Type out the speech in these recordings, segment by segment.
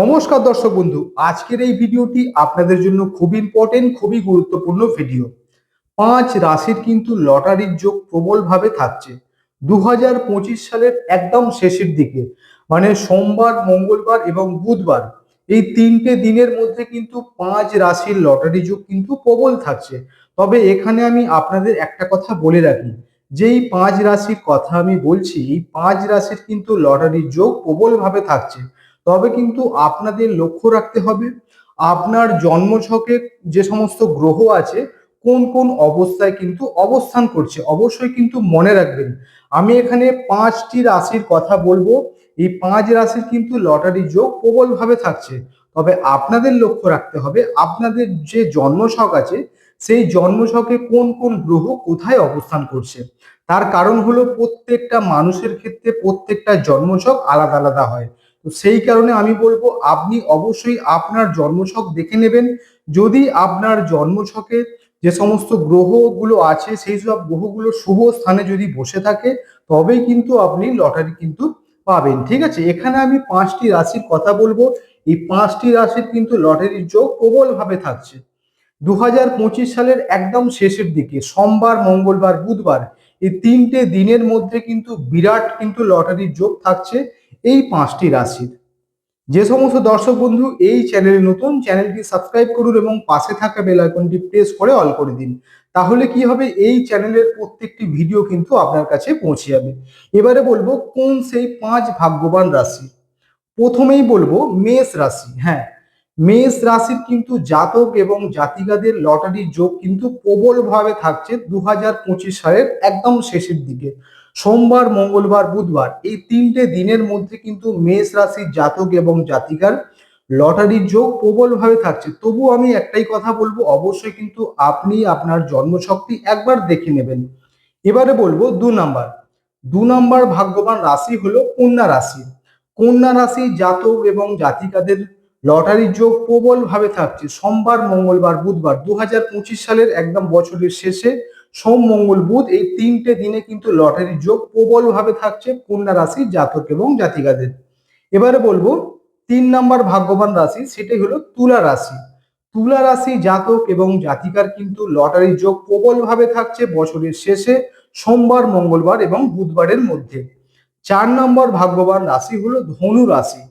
নমস্কার দর্শক বন্ধু, আজকের এই ভিডিওটি আপনাদের জন্য খুব ইম্পর্টেন্ট খুবই গুরুত্বপূর্ণ ভিডিও পাঁচ রাশির কিন্তু লটারির যোগ প্রবলভাবে থাকছে। দু হাজার পঁচিশ সালের একদম শেষের দিকে মানে সোমবার, মঙ্গলবার এবং বুধবার, এই তিনটে দিনের মধ্যে কিন্তু পাঁচ রাশির লটারি যোগ কিন্তু প্রবল থাকছে। তবে এখানে আমি আপনাদের একটা কথা বলে রাখি, যেই পাঁচ রাশির কথা আমি বলছি, এই পাঁচ রাশির কিন্তু লটারির যোগ প্রবলভাবে থাকছে। তবে কিন্তু আপনাদের লক্ষ্য রাখতে হবে, আপনার জন্মছকে যে সমস্ত গ্রহ আছে, কোন কোন অবস্থায় কিন্তু অবস্থান করছে, অবশ্যই কিন্তু মনে রাখবেন। আমি এখানে পাঁচটি রাশির কথা বলব। এই পাঁচ রাশির কিন্তু লটারি যোগ প্রবলভাবে থাকছে। তবে আপনাদের লক্ষ্য রাখতে হবে, আপনাদের যে জন্মছক আছে, সেই জন্মছকে কোন কোন গ্রহ কোথায় অবস্থান করছে। তার কারণ হলো প্রত্যেকটা মানুষের ক্ষেত্রে প্রত্যেকটা জন্মছক আলাদা আলাদা হয়। তো সেই কারণে আমি বলব, আপনি অবশ্যই আপনার জন্মছক দেখে নেবেন। যদি আপনার জন্মছকে যে সমস্ত গ্রহগুলো আছে, সেই সব গ্রহগুলো শুভ স্থানে যদি বসে থাকে, তবেই কিন্তু আপনি লটারি কিন্তু পাবেন। ঠিক আছে? এখানে আমি পাঁচটি রাশির কথা বলব। এই পাঁচটি রাশির কিন্তু লটারির যোগ প্রবলভাবে থাকছে। দু হাজার পঁচিশ সালের একদম শেষের দিকে, সোমবার, মঙ্গলবার, বুধবার, এই তিনটে দিনের মধ্যে কিন্তু বিরাট কিন্তু লটারির যোগ থাকছে। এই পাঁচটি রাশির। যে সমস্ত দর্শক বন্ধু, এই চ্যানেলে নতুন, চ্যানেলটি সাবস্ক্রাইব করুন এবং পাশে থাকা বেল আইকনটি প্রেস করে অল করে দিন। তাহলে কি হবে? এই চ্যানেলের প্রত্যেকটি ভিডিও কিন্তু আপনার কাছে পৌঁছে যাবে। এবারে বলব কোন সেই পাঁচ ভাগ্যবান রাশি? প্রথমেই বলব মেষ রাশি। হ্যাঁ মেষ রাশির কিন্তু জাতক এবং জাতিকাদের লটারির যোগ কিন্তু প্রবলভাবে থাকছে দু হাজার পঁচিশ সালের একদম শেষের দিকে। সোমবার, মঙ্গলবার, বুধবার এই তিনটে দিনের মধ্যে কিন্তু মেষ রাশির জাতক এবং জাতিকার লটারির যোগ প্রবলভাবে থাকছে। তবু আমি একটাই কথা বলব, অবশ্যই কিন্তু আপনি আপনার জন্মশক্তি একবার দেখে নেবেন। এবারে বলব দু নাম্বার। দু নাম্বার ভাগ্যবান রাশি হলো কন্যা রাশি। কন্যা রাশি জাতক এবং জাতিকাদের লটারির যোগ প্রবলভাবে থাকছে। সোমবার, মঙ্গলবার, বুধবার দু হাজার পঁচিশ সালের একদম বছরের শেষে সোম, মঙ্গল, বুধ এই তিনটে দিনে কিন্তু লটারির যোগ প্রবলভাবে থাকছে কন্যা রাশি, জাতক এবং জাতিকাদের। এবারে বলব, তিন নাম্বার ভাগ্যবান রাশি সেটাই হলো তুলা রাশি। তুলা রাশি, জাতক এবং জাতিকার কিন্তু লটারির যোগ প্রবলভাবে থাকছে বছরের শেষে সোমবার, মঙ্গলবার এবং বুধবারের মধ্যে। চার নম্বর ভাগ্যবান রাশি হলো ধনু রাশি।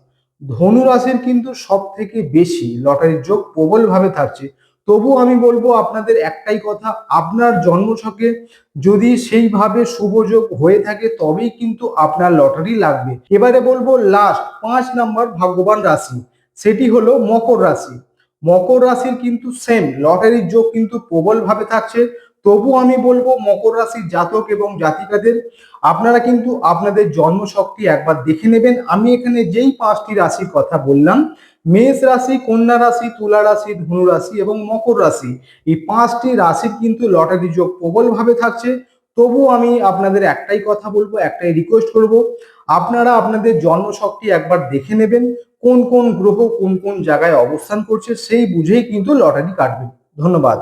ধনু রাশির কিন্তু সব থেকে বেশি লটারির যোগ প্রবলভাবে থাকছে। তবু আমি বলব আপনাদের একটাই কথা, আপনার জন্মছকে যদি সেইভাবে শুভযোগ হয়ে থাকে, তবেই কিন্তু আপনার লটারি লাগবে। এবারে বলব লাস্ট পাঁচ নাম্বার ভাগ্যবান রাশি, সেটি হলো মকর রাশি। মকর রাশির কিন্তু সেম লটারির যোগ কিন্তু প্রবলভাবে থাকছে। তবু আমি বলব মকর রাশির জাতক এবং জাতিকাদের, আপনারা কিন্তু আপনাদের জন্মশক্তি একবার দেখে নেবেন। আমি এখানে যেই পাঁচটি রাশির কথা বললাম, মেষ রাশি, কন্যা রাশি, তুলা রাশি, ধনু রাশি এবং মকর রাশি, এই পাঁচটি রাশির কিন্তু লটারি যোগ প্রবলভাবে থাকছে। তবু আমি আপনাদের একটাই কথা বলব, একটাই রিকোয়েস্ট করব, আপনারা আপনাদের জন্মশক্তি একবার দেখে নেবেন, কোন কোন গ্রহ কোন কোন জায়গায় অবস্থান করছে সেই বুঝেই কিন্তু লটারি কাটবে। ধন্যবাদ।